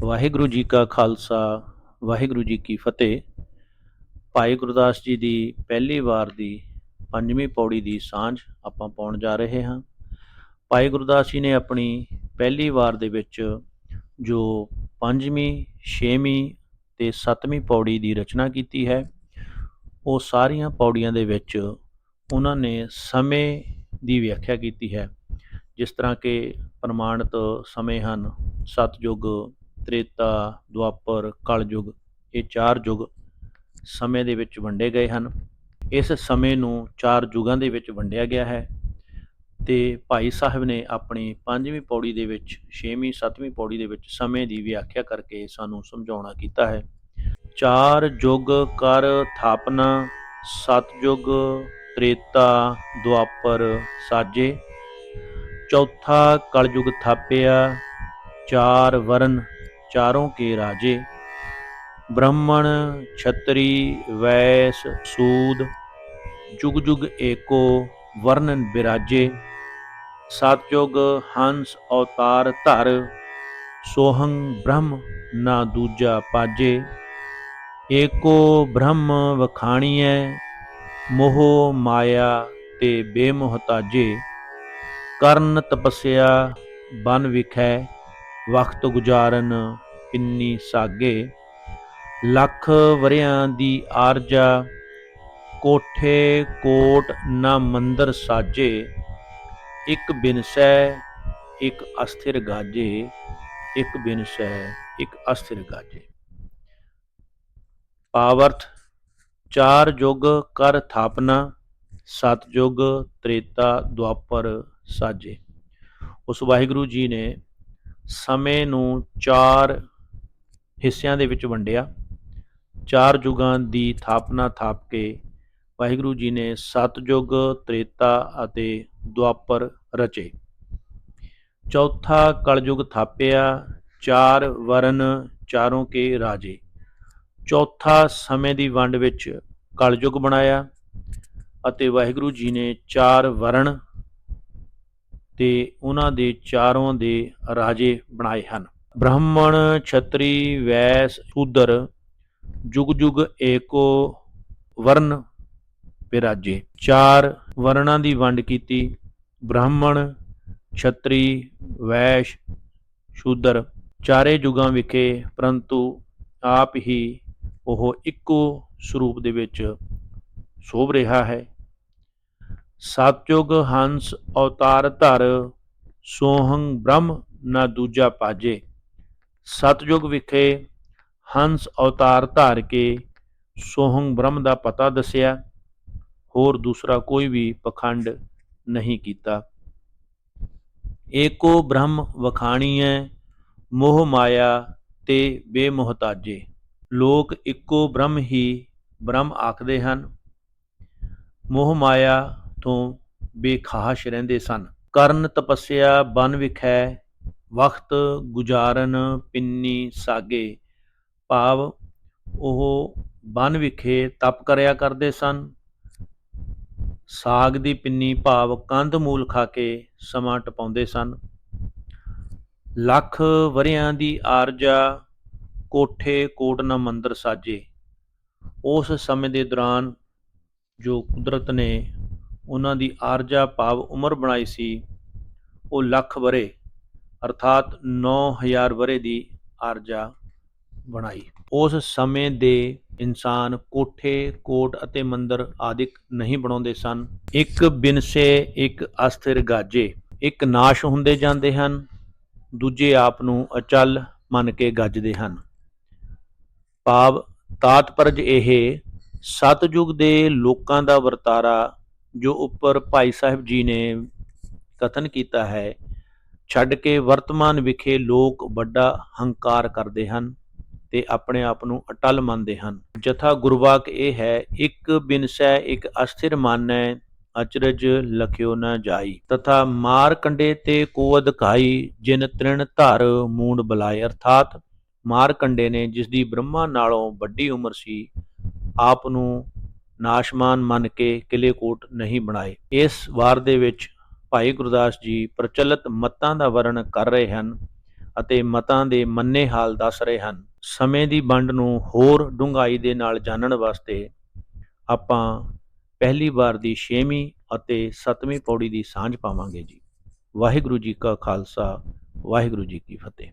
ਵਾਹਿਗੁਰੂ ਜੀ ਕਾ ਖਾਲਸਾ, ਵਾਹਿਗੁਰੂ ਜੀ ਕੀ ਫਤਿਹ। ਭਾਈ ਗੁਰਦਾਸ ਜੀ ਦੀ ਪਹਿਲੀ ਵਾਰ ਦੀ ਪੰਜਵੀਂ ਪੌੜੀ ਦੀ ਸਾਂਝ ਆਪਾਂ ਪਾਉਣ ਜਾ ਰਹੇ ਹਾਂ। ਭਾਈ ਗੁਰਦਾਸ ਜੀ ਨੇ ਆਪਣੀ ਪਹਿਲੀ ਵਾਰ ਦੇ ਵਿੱਚ ਜੋ ਪੰਜਵੀਂ, ਛੇਵੀਂ ਤੇ ਸੱਤਵੀਂ ਪੌੜੀ ਦੀ ਰਚਨਾ ਕੀਤੀ ਹੈ, ਉਹ ਸਾਰੀਆਂ ਪੌੜੀਆਂ ਦੇ ਵਿੱਚ ਉਹਨਾਂ ਨੇ ਸਮੇਂ ਦੀ ਵਿਆਖਿਆ ਕੀਤੀ ਹੈ। ਜਿਸ ਤਰ੍ਹਾਂ ਕਿ ਪ੍ਰਮਾਣਿਤ ਸਮੇਂ ਹਨ ਸਤਜੁਗ ਤ੍ਰੇਤਾ, ਦੁਆਪਰ, ਕਲਯੁਗ, ਇਹ ਚਾਰ ਯੁਗ ਸਮੇਂ ਦੇ ਵਿੱਚ ਵੰਡੇ ਗਏ ਹਨ। ਇਸ ਸਮੇਂ ਨੂੰ ਚਾਰ ਯੁਗਾਂ ਦੇ ਵਿੱਚ ਵੰਡਿਆ ਗਿਆ ਹੈ ਤੇ ਭਾਈ ਸਾਹਿਬ ਨੇ ਆਪਣੀ ਪੰਜਵੀਂ ਪੌੜੀ ਦੇ ਵਿੱਚ, ਛੇਵੀਂ, ਸੱਤਵੀਂ ਪੌੜੀ ਦੇ ਵਿੱਚ ਸਮੇਂ ਦੀ ਵਿਆਖਿਆ ਕਰਕੇ ਸਾਨੂੰ ਸਮਝਾਉਣਾ ਕੀਤਾ ਹੈ। ਚਾਰ ਯੁਗ ਕਰ ਥਾਪਨਾ ਸਤਜੁਗ ਤ੍ਰੇਤਾ, ਦੁਆਪਰ ਸਾਜੇ, ਚੌਥਾ ਕਲਯੁਗ ਥਾਪਿਆ, ਚਾਰ ਵਰਨ ਚਾਰੋਂ ਕੇ ਰਾਜੇ। ਬ੍ਰਾਹਮਣ, ਛਤਰੀ, ਵੈਸ, ਸੂਦ ਜੁਗ ਜੁਗ ਏਕੋ ਵਰਨਨ ਬਿਰਾਜੇ। ਸਤਜੁਗ ਹੰਸ, ਅਵਤਾਰ, ਧਰ, ਸੋਹੰ, ਬ੍ਰਹਮ, ਨਾ ਦੂਜਾ ਪਾਜੇ। ਏਕੋ ਬ੍ਰਹਮ ਵਖਾਣੀਐ, ਮੋਹ ਮਾਇਆ ਤੇ ਬੇਮੋਹਤਾਜੇ। ਕਰਨ ਤਪਸਿਆ, ਬਨ ਵਿਖੈ ਵਕਤ ਗੁਜ਼ਾਰਨ ਪਿੰਨੀ ਸਾਗੇ। ਲੱਖ ਵਰਿਆਂ ਦੀ ਆਰਜਾ, ਕੋਠੇ ਕੋਟ ਨਾ ਮੰਦਰ ਸਾਜੇ। ਇੱਕ ਬਿਨਸੈ ਇੱਕ ਅਸਥਿਰ ਗਾਜੇ। ਇੱਕ ਬਿਨਸੈ ਇੱਕ ਅਸਥਿਰ ਗਾਜੇ। ਪਾਵਰਥ, ਚਾਰ ਯੁਗ ਕਰ ਥਾਪਨਾ, ਸਤ ਯੁਗ ਤ੍ਰੇਤਾ ਦੁਆਪਰ ਸਾਜੇ। ਉਸ ਵਾਹਿਗੁਰੂ ਜੀ ਨੇ ਸਮੇਂ ਨੂੰ ਚਾਰ ਹਿੱਸਿਆਂ ਦੇ ਵਿੱਚ ਵੰਡਿਆ। ਚਾਰ ਯੁਗਾਂ ਦੀ ਥਾਪਨਾ ਥਾਪ ਕੇ ਵਾਹਿਗੁਰੂ ਜੀ ਨੇ ਸਤਜੁਗ ਤ੍ਰੇਤਾ ਅਤੇ ਦੁਆਪਰ ਰਚੇ। ਚੌਥਾ ਕਲਯੁਗ ਥਾਪਿਆ, ਚਾਰ ਵਰਨ ਚਾਰੋਂ ਕੇ ਰਾਜੇ। ਚੌਥਾ ਸਮੇਂ ਦੀ ਵੰਡ ਵਿੱਚ ਕਲਯੁਗ ਬਣਾਇਆ ਅਤੇ ਵਾਹਿਗੁਰੂ ਜੀ ਨੇ ਚਾਰ ਵਰਣ ਤੇ ਉਹਨਾਂ ਦੇ ਚਾਰੋਂ ਦੇ ਰਾਜੇ ਬਣਾਏ ਹਨ। ਬ੍ਰਾਹਮਣ, ਛਤਰੀ, ਵੈਸ, ਸ਼ੂਦਰ, ਜੁਗ ਜੁਗ ਏਕੋ, ਵਰਨ ਵਿਰਾਜੇ ਚਾਰ ਵਰਣਾਂ ਦੀ ਵੰਡ ਕੀਤੀ। ਬ੍ਰਾਹਮਣ, ਛਤਰੀ, ਵੈਸ਼, ਸ਼ੂਦਰ ਚਾਰੇ ਯੁਗਾਂ ਵਿਖੇ, ਪਰੰਤੂ ਆਪ ਹੀ ਉਹ ਇੱਕੋ ਸਰੂਪ ਦੇ ਵਿੱਚ ਸੋਭ ਰਿਹਾ ਹੈ। ਸਤਜੁਗ ਹੰਸ ਅਵਤਾਰ ਧਰ, ਸੋਹੰ ਬ੍ਰਹਮ ਨਾ ਦੂਜਾ ਪਾਜੇ। ਸਤਜੁਗ ਵਿਖੇ ਹੰਸ ਅਵਤਾਰ ਧਾਰ ਕੇ ਸੋਹੰ ਬ੍ਰਹਮ ਦਾ ਪਤਾ ਦੱਸਿਆ, ਹੋਰ ਦੂਸਰਾ ਕੋਈ ਵੀ ਪਖੰਡ ਨਹੀਂ ਕੀਤਾ। ਏਕੋ ਬ੍ਰਹਮ ਵਖਾਣੀਐ, ਮੋਹ ਮਾਇਆ ਤੇ ਬੇਮੋਹਤਾਜੇ। ਲੋਕ ਇੱਕੋ ਬ੍ਰਹਮ ਹੀ ਬ੍ਰਹਮ ਆਖਦੇ ਹਨ। ਮੋਹ ਮਾਇਆ ਤੋਂ ਬੇਖਾਸ਼ ਰਹਿੰਦੇ ਸਨ। ਕਰਨ ਤਪੱਸਿਆ ਬਨ ਵਿਖੈ ਵਕਤ ਗੁਜ਼ਾਰਨ ਪਿੰਨੀ ਸਾਗੇ। ਭਾਵ ਉਹ ਬਨ ਵਿਖੇ ਤਪ ਕਰਿਆ ਕਰਦੇ ਸਨ। ਸਾਗ ਦੀ ਪਿੰਨੀ ਭਾਵ ਕੰਧ ਮੂਲ ਖਾ ਕੇ ਸਮਾਂ ਟਪਾਉਂਦੇ ਸਨ। ਲੱਖ ਵਰਿਆਂ ਦੀ ਆਰਜਾ ਕੋਠੇ ਕੋਟ ਨਾ ਮੰਦਰ ਸਾਜੇ। ਉਸ ਸਮੇਂ ਦੇ ਦੌਰਾਨ ਜੋ ਕੁਦਰਤ ਨੇ ਉਹਨਾਂ ਦੀ ਆਰਜਾ ਭਾਵ ਉਮਰ ਬਣਾਈ ਸੀ। ਉਹ ਲੱਖ ਵਰੇ ਅਰਥਾਤ 9000 ਵਰੇ ਦੀ ਆਰਜਾ ਬਣਾਈ। ਉਸ ਸਮੇਂ ਦੇ ਇਨਸਾਨ ਕੋਠੇ, ਕੋਟ ਅਤੇ ਮੰਦਰ ਆਦਿਕ ਨਹੀਂ ਬਣਾਉਂਦੇ ਸਨ। ਇੱਕ ਬਿਨਸੇ, ਇੱਕ ਅਸਥਿਰ ਗਾਜੇ, ਇੱਕ ਨਾਸ਼ ਹੁੰਦੇ ਜਾਂਦੇ ਹਨ, ਦੂਜੇ ਆਪ ਨੂੰ ਅਚਲ ਮੰਨ ਕੇ ਗੱਜਦੇ ਹਨ। ਭਾਵ ਤਾਤਪਰਜ ਇਹ ਸਤਜੁਗ ਦੇ ਲੋਕਾਂ ਦਾ ਵਰਤਾਰਾ ਜੋ ਉੱਪਰ ਭਾਈ ਸਾਹਿਬ ਜੀ ਨੇ ਕਥਨ ਕੀਤਾ ਹੈ, ਛੱਡ ਕੇ ਵਰਤਮਾਨ ਵਿਖੇ ਲੋਕ ਵੱਡਾ ਹੰਕਾਰ ਕਰਦੇ ਹਨ ਤੇ ਆਪਣੇ ਆਪ ਨੂੰ ਅਟਲ ਮੰਨਦੇ ਹਨ। ਜਥਾ ਗੁਰਵਾਕ ਇਹ ਹੈ, ਇੱਕ ਬਿਨਸੈ ਇੱਕ ਅਸਥਿਰ ਮਾਨੈ, ਅਚਰਜ ਲਖਿਓ ਨਾ ਜਾਈ। ਤਥਾ ਮਾਰ ਕੰਡੇ ਤੇ ਕੋ ਅਧਿਕਾਈ ਜਿਨ ਤ੍ਰਿਣ ਧਰ ਮੂੰਡ ਬਲਾਏ। ਅਰਥਾਤ ਮਾਰ ਕੰਡੇ ਨੇ ਜਿਸ ਦੀ ਬ੍ਰਹਮਾ ਨਾਲੋਂ ਵੱਡੀ ਉਮਰ ਸੀ, ਆਪ ਨੂੰ ਨਾਸ਼ਮਾਨ ਮੰਨ ਕੇ ਕਿਲੇ ਕੋਟ ਨਹੀਂ ਬਣਾਏ। ਇਸ ਵਾਰ ਦੇ ਵਿੱਚ ਭਾਈ ਗੁਰਦਾਸ ਜੀ ਪ੍ਰਚਲਿਤ ਮਤਾਂ ਦਾ ਵਰਣ ਕਰ ਰਹੇ ਹਨ ਅਤੇ ਮਤਾਂ ਦੇ ਮੰਨੇ ਹਾਲ ਦੱਸ ਰਹੇ ਹਨ। ਸਮੇਂ ਦੀ ਵੰਡ ਨੂੰ ਹੋਰ ਡੂੰਘਾਈ ਦੇ ਨਾਲ ਜਾਣਨ ਵਾਸਤੇ ਆਪਾਂ ਪਹਿਲੀ ਵਾਰ ਦੀ 6ਵੀਂ ਅਤੇ 7ਵੀਂ ਪੌੜੀ ਦੀ ਸਾਂਝ ਪਾਵਾਂਗੇ ਜੀ। ਵਾਹਿਗੁਰੂ ਜੀ ਕਾ ਖਾਲਸਾ, ਵਾਹਿਗੁਰੂ ਜੀ ਕੀ ਫਤਿਹ।